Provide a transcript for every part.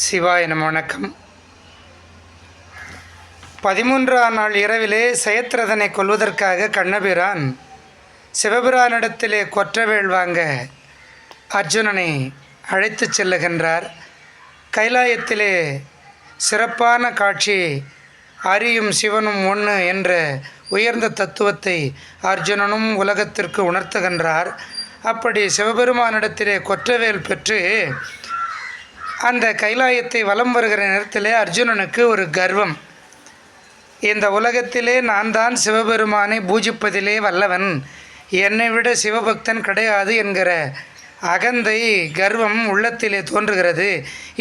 சிவாய நம வணக்கம். பதிமூன்றாம் நாள் இரவிலே செயத்ரதனை கொல்வதற்காக கண்ணபிரான் சிவபிரானிடத்திலே கொற்றவேள் வாங்க அர்ஜுனனை அழைத்துச் செல்லுகின்றார். கைலாயத்திலே சிறப்பான காட்சி அரியும் சிவனும் ஒன்று என்ற உயர்ந்த தத்துவத்தை அர்ஜுனனும் உலகத்திற்கு உணர்த்துகின்றார். அப்படி சிவபெருமானிடத்திலே கொற்றவேல் பெற்று அந்த கைலாயத்தை வலம் வருகிற நேரத்திலே அர்ஜுனனுக்கு ஒரு கர்வம். இந்த உலகத்திலே நான் தான் சிவபெருமானை பூஜிப்பதிலே வல்லவன். என்னை விட சிவபக்தன் கிடையாது என்கிற அகந்தை கர்வம் உள்ளத்திலே தோன்றுகிறது.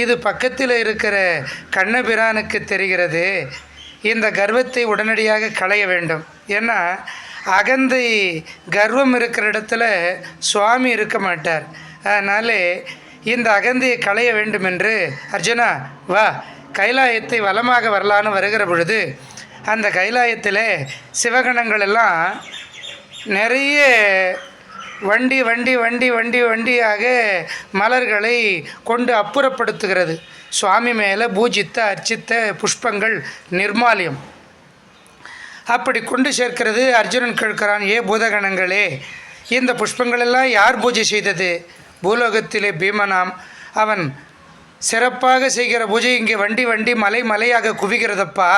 இது பக்கத்தில் இருக்கிற கண்ணபிரானுக்கு தெரிகிறது. இந்த கர்வத்தை உடனடியாக களைய வேண்டும். ஏன்னா அகந்தை கர்வம் இருக்கிற இடத்துல சுவாமி இருக்க மாட்டார். அதனாலே இந்த அகந்தியை களைய வேண்டும் என்று அர்ஜுனா வா கைலாயத்தை வலமாக வரலான்னு வருகிற பொழுது அந்த கைலாயத்தில் சிவகணங்கள் எல்லாம் நிறைய வண்டி வண்டி வண்டி வண்டி வண்டியாக மலர்களை கொண்டு அப்புறப்படுத்துகிறது. சுவாமி மேலே பூஜித்த அர்ச்சித்த புஷ்பங்கள் நிர்மாலியம். அப்படி கொண்டு சேர்க்கிறது அர்ஜுனன் கேட்கிறான் ஏ பூதகணங்களே இந்த புஷ்பங்களெல்லாம் யார் பூஜை செய்தது? பூலோகத்திலே பீமனாம். அவன் சிறப்பாக செய்கிற பூஜை இங்கே வண்டி வண்டி மலை மலையாக குவிகிறதப்பா.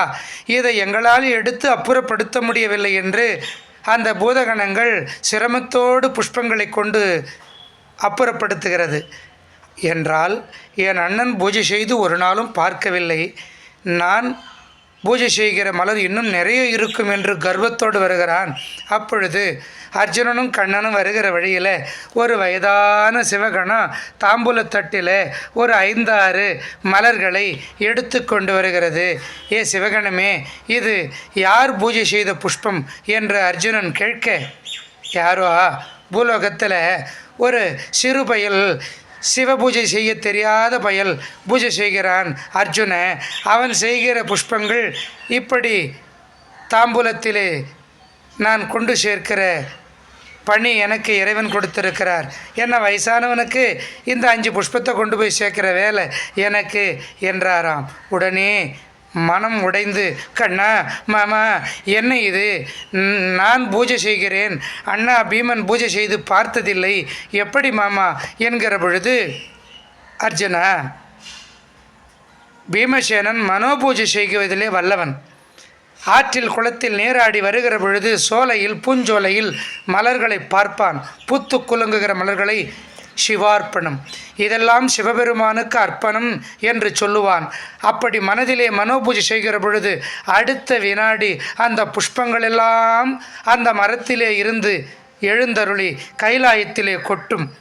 இதை எங்களால் எடுத்து அப்புறப்படுத்த முடியவில்லை என்று அந்த பூதகணங்கள் சிரமத்தோடு புஷ்பங்களை கொண்டு அப்புறப்படுத்துகிறது. என்றால் என் அண்ணன் பூஜை செய்து ஒரு நாளும் பார்க்கவில்லை. நான் பூஜை செய்கிற மலர் இன்னும் நிறைய இருக்கும் என்று கர்வத்தோடு வருகிறான். அப்பொழுது அர்ஜுனனும் கண்ணனும் வருகிற வழியில் ஒரு வயதான சிவகணம் தாம்பூலத்தட்டில் ஒரு ஐந்தாறு மலர்களை எடுத்து கொண்டு வருகிறது. ஏ சிவகணமே இது யார் பூஜை செய்த புஷ்பம்? என்று அர்ஜுனன் கேட்க யாரோ? பூலோகத்தில் ஒரு சிறுபயல் சிவ பூஜை செய்ய தெரியாத பயல் பூஜை செய்கிறான் அர்ஜுன. அவன் செய்கிற புஷ்பங்கள் இப்படி தாம்பூலத்திலே நான் கொண்டு சேர்க்கிற பணி எனக்கு இறைவன் கொடுத்திருக்கிறார். என்ன வயசானவனுக்கு இந்த அஞ்சு புஷ்பத்தை கொண்டு போய் சேர்க்கிற வேலை எனக்கு என்றாராம். உடனே மனம் உடைந்து கண்ணா மாமா என்ன இது? நான் பூஜை செய்கிறேன். அண்ணா பீமன் பூஜை செய்து பார்த்ததில்லை. எப்படி மாமா? என்கிற பொழுது அர்ஜுனா பீமசேனன் மனோபூஜை செய்வதிலே வல்லவன். ஆற்றில் குளத்தில் நீராடி வருகிற பொழுது சோலையில் பூஞ்சோலையில் மலர்களை பார்ப்பான். பூத்து குலுங்குகிற மலர்களை சிவார்ப்பணம். இதெல்லாம் சிவபெருமானுக்கு அர்ப்பணம் என்று சொல்லுவான். அப்படி மனதிலே மனோபூஜை செய்கிற பொழுது அடுத்த வினாடி அந்த புஷ்பங்கள் எல்லாம் அந்த மரத்திலே இருந்து எழுந்தருளி கைலாயத்திலே கொட்டும்.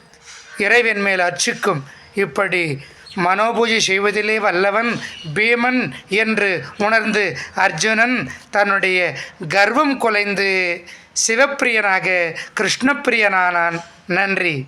இறைவன் மேல் அர்ச்சிக்கும். இப்படி மனோபூஜை செய்வதிலே வல்லவன் பீமன் என்று உணர்ந்து அர்ஜுனன் தன்னுடைய கர்வம் குலைந்து சிவப்பிரியனாக கிருஷ்ணப்பிரியனானான். நன்றி.